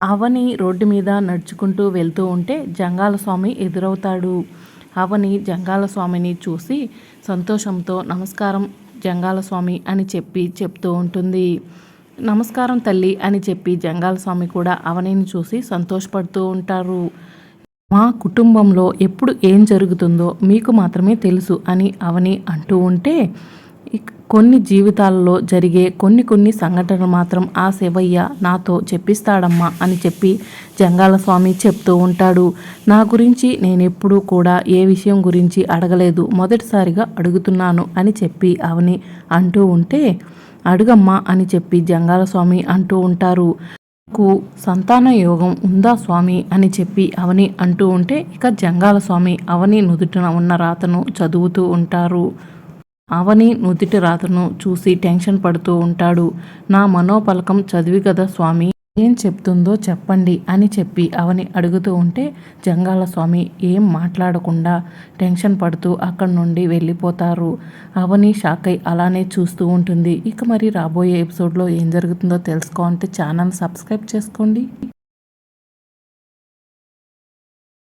అవని road మీద నడుచుకుంటూ వెళ్తూ ఉంటే జంగాల స్వామి ఎదురవుతాడు. అవని జంగాల స్వామిని చూసి సంతోషంతో నమస్కారం జంగాల స్వామి అని చెప్పి చెప్తూ ఉంటుంది. నమస్కారం తల్లి అని చెప్పి జంగాల స్వామి కూడా అవనిని చూసి సంతోషపడుతూ ఉంటారు. మా కుటుంబంలో ఎప్పుడు ఏం జరుగుతుందో మీకు మాత్రమే తెలుసు అని అవని అంటూ ఉంటే కొన్ని జీవితాలలో జరిగే కొన్ని కొన్ని సంఘటనలు మాత్రం ఆ శివయ్య నాతో చెప్పిస్తాడమ్మా అని చెప్పి జంగాల స్వామి చెప్తూ ఉంటాడు. నా గురించి నేను ఎప్పుడూ కూడా ఏ విషయం గురించి అడగలేదు. మొదటిసారిగా అడుగుతున్నాను అని చెప్పి అవని అంటూ ఉంటే అడుగమ్మా అని చెప్పి జంగాల స్వామి అంటూ ఉంటారు. నాకు సంతాన యోగం ఉందా స్వామి అని చెప్పి అవని అంటూ ఉంటే ఇక జంగాల స్వామి అవని నుదుటిన ఉన్న రాతను చదువుతూ ఉంటారు. అవని నుదిటి రాతను చూసి టెన్షన్ పడుతూ ఉంటాడు. నా మనోపలకం చదివి కదా స్వామి. ఏం చెప్తుందో చెప్పండి అని చెప్పి అవని అడుగుతూ ఉంటే జంగాల స్వామి ఏం మాట్లాడకుండా టెన్షన్ పడుతూ అక్కడి నుండి వెళ్ళిపోతారు. అవని షాక్ అయి అలానే చూస్తూ ఉంటుంది. ఇక మరి రాబోయే ఎపిసోడ్లో ఏం జరుగుతుందో తెలుసుకోవాలంటే ఛానల్ సబ్స్క్రైబ్ చేసుకోండి.